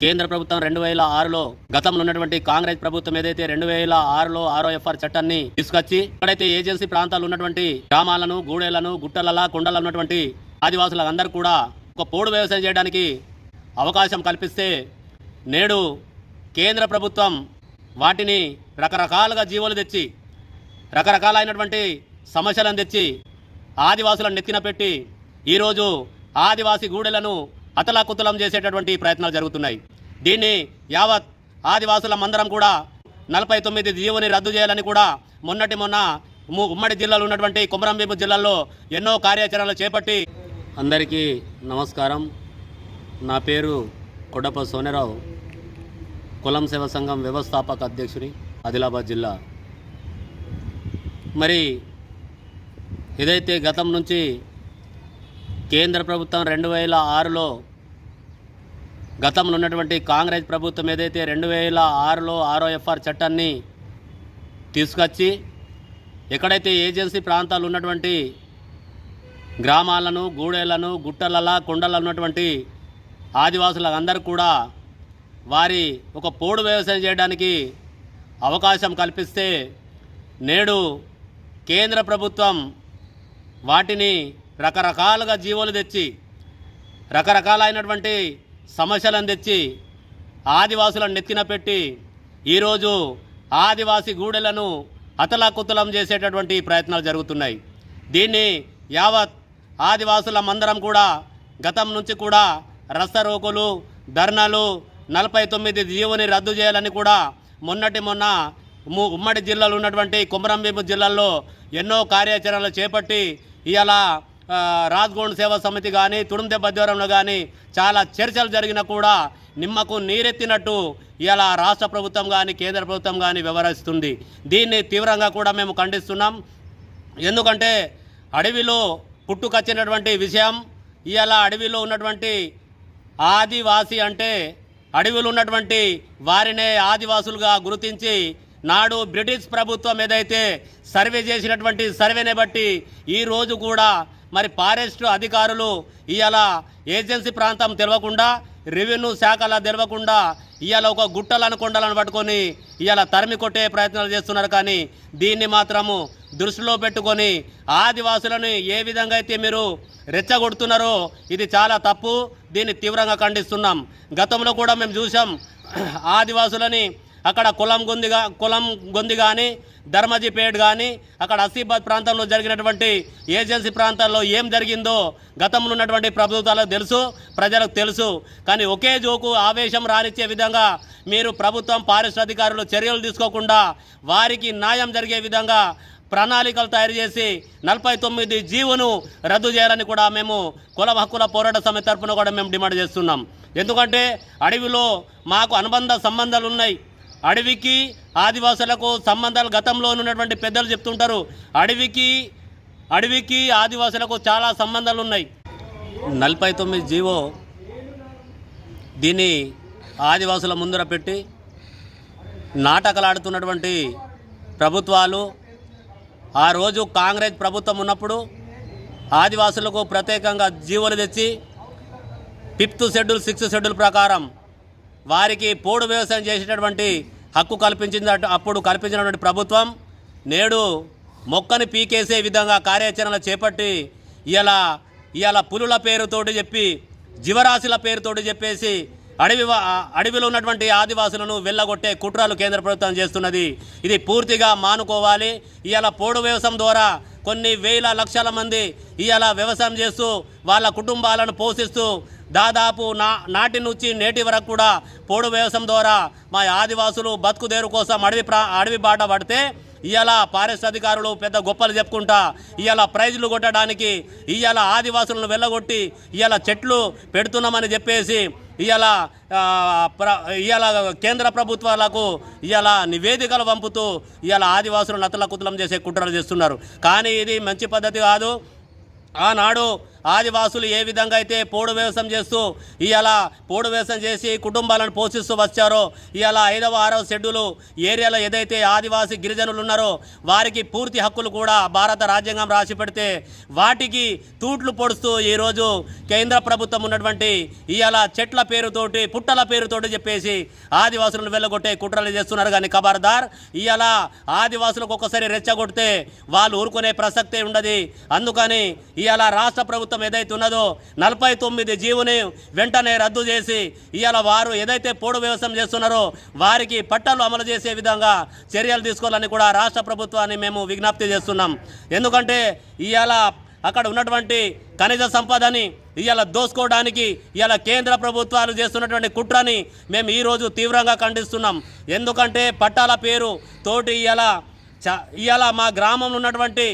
కేంద్ర ప్రభుత్వం రెండు వేల ఆరులో గతంలో ఉన్నటువంటి కాంగ్రెస్ ప్రభుత్వం ఏదైతే రెండు వేల ఆరులో ఆరో ఎఫ్ఆర్ చట్టాన్ని తీసుకొచ్చి ఎక్కడైతే ఏజెన్సీ ప్రాంతాలు ఉన్నటువంటి గ్రామాలను గూడెలను గుట్టలలా కొండల ఉన్నటువంటి ఆదివాసులందరూ కూడా ఒక పోడు వ్యవసాయం చేయడానికి అవకాశం కల్పిస్తే నేడు కేంద్ర ప్రభుత్వం వాటిని రకరకాలుగా జీవోలు తెచ్చి రకరకాలైనటువంటి సమస్యలను తెచ్చి ఆదివాసులను నెత్తిన పెట్టి ఈరోజు ఆదివాసి గూడెలను అతలాకుతలం చేసేటటువంటి ప్రయత్నాలు జరుగుతున్నాయి. దీన్ని యావత్ ఆదివాసుల మందరం కూడా నలభై తొమ్మిది జీవోని రద్దు చేయాలని కూడా మొన్నటి మొన్న ఉమ్మడి జిల్లాలో ఉన్నటువంటి కుమరంభీము జిల్లాలో ఎన్నో కార్యాచరణలు చేపట్టి అందరికీ నమస్కారం. నా పేరు కొడప సోనరావు కులం సేవ సంఘం వ్యవస్థాపక అధ్యక్షుని ఆదిలాబాద్ జిల్లా. మరి ఏదైతే గతం నుంచి కేంద్ర ప్రభుత్వం రెండు వేల ఆరులో గతంలో ఉన్నటువంటి కాంగ్రెస్ ప్రభుత్వం ఏదైతే రెండు వేల ఆరులో ఆరో ఎఫ్ఆర్ చట్టాన్ని తీసుకొచ్చి ఎక్కడైతే ఏజెన్సీ ప్రాంతాలు ఉన్నటువంటి గ్రామాలను గూడెలను గుట్టలలా కొండలలో ఉన్నటువంటి ఆదివాసులందరూ కూడా వారి ఒక పోడు వ్యవసాయం చేయడానికి అవకాశం కల్పిస్తే నేడు కేంద్ర ప్రభుత్వం వాటిని రకరకాలుగా జీవోలు తెచ్చి రకరకాలైనటువంటి సమస్యలను తెచ్చి ఆదివాసులను నెత్తిన పెట్టి ఈరోజు ఆదివాసి గూడెలను అతలాకుతలం చేసేటటువంటి ప్రయత్నాలు జరుగుతున్నాయి. దీన్ని యావత్ ఆదివాసుల మందరం కూడా గతం నుంచి కూడా రసరోకులు ధర్నాలు నలభై తొమ్మిది జీవోని రద్దు చేయాలని కూడా మొన్నటి మొన్న ఉమ్మడి జిల్లాలో ఉన్నటువంటి కుమరంభీము జిల్లాలో ఎన్నో కార్యాచరణలు చేపట్టి ఇలా రాజ్గోండ్ సేవా సమితి కానీ తుడుందెబ్బ బద్వారంలో కానీ చాలా చర్చలు జరిగినా కూడా నిమ్మకు నీరెత్తినట్టు ఇలా రాష్ట్ర ప్రభుత్వం కానీ కేంద్ర ప్రభుత్వం కానీ వ్యవహరిస్తుంది. దీన్ని తీవ్రంగా కూడా మేము ఖండిస్తున్నాం. ఎందుకంటే అడవిలో పుట్టుకొచ్చినటువంటి విషయం ఇలా అడవిలో ఉన్నటువంటి ఆదివాసి అంటే అడవిలో ఉన్నటువంటి వారినే ఆదివాసులుగా గుర్తించి నాడు బ్రిటిష్ ప్రభుత్వం ఏదైతే సర్వే చేసినటువంటి సర్వేని బట్టి ఈ రోజు కూడా మరి ఫారెస్ట్ అధికారులు ఇవాళ ఏజెన్సీ ప్రాంతం తెలవకుండా రెవెన్యూ శాఖల తెలవకుండా ఇవాళ ఒక గుట్టలను కొండలను పట్టుకొని ఇవాళ తరిమి కొట్టే ప్రయత్నాలు చేస్తున్నారు. కానీ దీన్ని మాత్రము దృష్టిలో పెట్టుకొని ఆదివాసులను ఏ విధంగా అయితే మీరు రెచ్చగొడుతున్నారో ఇది చాలా తప్పు. దీన్ని తీవ్రంగా ఖండిస్తున్నాం. గతంలో కూడా మేము చూసాం ఆదివాసులని అక్కడ కులం గొందిగా కులం గొంది కానీ ధర్మజీపేట్ కానీ అక్కడ అసీబాద్ ప్రాంతంలో జరిగినటువంటి ఏజెన్సీ ప్రాంతాల్లో ఏం జరిగిందో గతంలో ఉన్నటువంటి ప్రభుత్వాలకు తెలుసు ప్రజలకు తెలుసు. కానీ ఒకే జోకు ఆవేశం రానిచ్చే విధంగా మీరు ప్రభుత్వం పారిశ్రామికారులు చర్యలు తీసుకోకుండా వారికి న్యాయం జరిగే విధంగా ప్రణాళికలు తయారు చేసి నలభై తొమ్మిది జీవును రద్దు చేయాలని కూడా మేము కుల హక్కుల పోరాట సమితి తరఫున కూడా మేము డిమాండ్ చేస్తున్నాం. ఎందుకంటే అడవిలో మాకు అనుబంధ సంబంధాలు ఉన్నాయి. అడవికి ఆదివాసులకు సంబంధాలు గతంలో ఉన్నటువంటి పెద్దలు చెప్తుంటారు. అడవికి అడవికి ఆదివాసులకు చాలా సంబంధాలు ఉన్నాయి. నలభై తొమ్మిది జీవో దీన్ని ఆదివాసుల ముందర పెట్టి నాటకలాడుతున్నటువంటి ప్రభుత్వాలు ఆ రోజు కాంగ్రెస్ ప్రభుత్వం ఉన్నప్పుడు ఆదివాసులకు ప్రత్యేకంగా జీవోలు తెచ్చి ఫిఫ్త్ షెడ్యూల్ సిక్స్త్ షెడ్యూల్ ప్రకారం వారికి పోడు వ్యవసాయం చేసేటటువంటి హక్కు కల్పించింది అప్పుడు కల్పించినటువంటి ప్రభుత్వం నేడు మొక్కని పీకేసే విధంగా కార్యాచరణ చేపట్టి ఇలా ఇలా పులుల పేరుతోటి చెప్పి జీవరాశుల పేరుతోటి చెప్పేసి అడవి అడవిలో ఉన్నటువంటి ఆదివాసులను వెళ్ళగొట్టే కుట్రాలు కేంద్ర ప్రభుత్వం చేస్తున్నది. ఇది పూర్తిగా మానుకోవాలి. ఇవాళ పోడు వ్యవసాయం ద్వారా కొన్ని వేల లక్షల మంది ఇవాళ వ్యవసాయం చేస్తూ వాళ్ళ కుటుంబాలను పోషిస్తూ దాదాపు నా నాటి నుంచి నేటి వరకు కూడా పోడు వ్యవసాయం ద్వారా మా ఆదివాసులు బతుకుదేరు కోసం అడవి ప్రా అడవి బాట పడితే ఇవాళ ఫారెస్ట్ అధికారులు పెద్ద గొప్పలు చెప్పుకుంటా ఇవాళ ప్రైజులు కొట్టడానికి ఇవాళ ఆదివాసులను వెళ్ళగొట్టి ఇవాళ చెట్లు పెడుతున్నామని చెప్పేసి ఇవాళ ఇవాళ కేంద్ర ప్రభుత్వాలకు ఇవాళ నివేదికలు పంపుతూ ఇవాళ ఆదివాసులు నతల కుతలం చేసే కుట్రలు చేస్తున్నారు. కానీ ఇది మంచి పద్ధతి కాదు. ఆనాడు ఆదివాసులు ఏ విధంగా అయితే పోడు వ్యవసాయం చేస్తూ ఇలా పోడు వ్యవసాయం చేసి కుటుంబాలను పోషిస్తూ వచ్చారో ఇలా ఐదవ ఆరవ షెడ్యూలు ఏరియాలో ఏదైతే ఆదివాసీ గిరిజనులు ఉన్నారో వారికి పూర్తి హక్కులు కూడా భారత రాజ్యాంగం రాసి పెడితే వాటికి తూట్లు పొడుస్తూ ఈరోజు కేంద్ర ప్రభుత్వం ఉన్నటువంటి ఇలా చెట్ల పేరుతోటి పుట్టల పేరుతోటి చెప్పేసి ఆదివాసులను వెళ్ళగొట్టే కుట్రలు చేస్తున్నారు. కానీ ఖబర్దార్ ఇలా ఆదివాసులకు ఒక్కసారి రెచ్చగొడితే వాళ్ళు ఊరుకునే ప్రసక్తే ఉండదు. అందుకని ఇలా రాష్ట్ర ప్రభుత్వం ప్రభుత్వం ఏదైతే ఉన్నదో నలభై తొమ్మిది జీవుని వెంటనే రద్దు చేసి ఇవాళ వారు ఏదైతే పోడు వ్యవసాయం చేస్తున్నారో వారికి పట్టాలు అమలు చేసే విధంగా చర్యలు తీసుకోవాలని కూడా రాష్ట్ర ప్రభుత్వాన్ని మేము విజ్ఞప్తి చేస్తున్నాం. ఎందుకంటే ఇవాళ అక్కడ ఉన్నటువంటి ఖనిజ సంపదని ఇవాళ దోసుకోవడానికి ఇవాళ కేంద్ర ప్రభుత్వాలు చేస్తున్నటువంటి కుట్రని మేము ఈరోజు తీవ్రంగా ఖండిస్తున్నాం. ఎందుకంటే పట్టాల పేరు తోటి ఇవాళ చ ఇవాళ మా గ్రామంలో ఉన్నటువంటి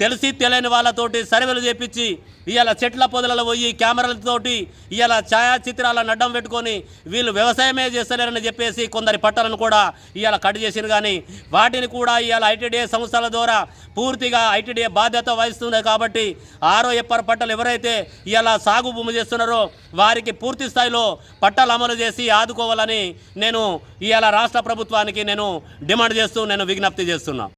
తెలిసి తెలియని వాళ్ళతోటి సర్వేలు చేపించి ఇవాళ చెట్ల పొదలలో పోయి కెమెరాలతోటి ఇవాళ ఛాయాచిత్రాలను అడ్డం పెట్టుకొని వీళ్ళు వ్యవసాయమే చేస్తలేరని చెప్పేసి కొందరి పట్టాలను కూడా ఇవాళ కట్ చేసిరు కానీ వాటిని కూడా ఇవాళ ఐటీడీఏ సంస్థల ద్వారా పూర్తిగా ఐటీడీఏ బాధ్యత వహిస్తుంది కాబట్టి ఆరో ఎప్పర్ పట్టలు ఎవరైతే ఇవాళ సాగు భూమి చేస్తున్నారో వారికి పూర్తి స్థాయిలో పట్టాలు అమలు చేసి ఆదుకోవాలని నేను ఇవాళ రాష్ట్ర ప్రభుత్వానికి నేను డిమాండ్ చేస్తూ నేను విజ్ఞప్తి చేస్తున్నా.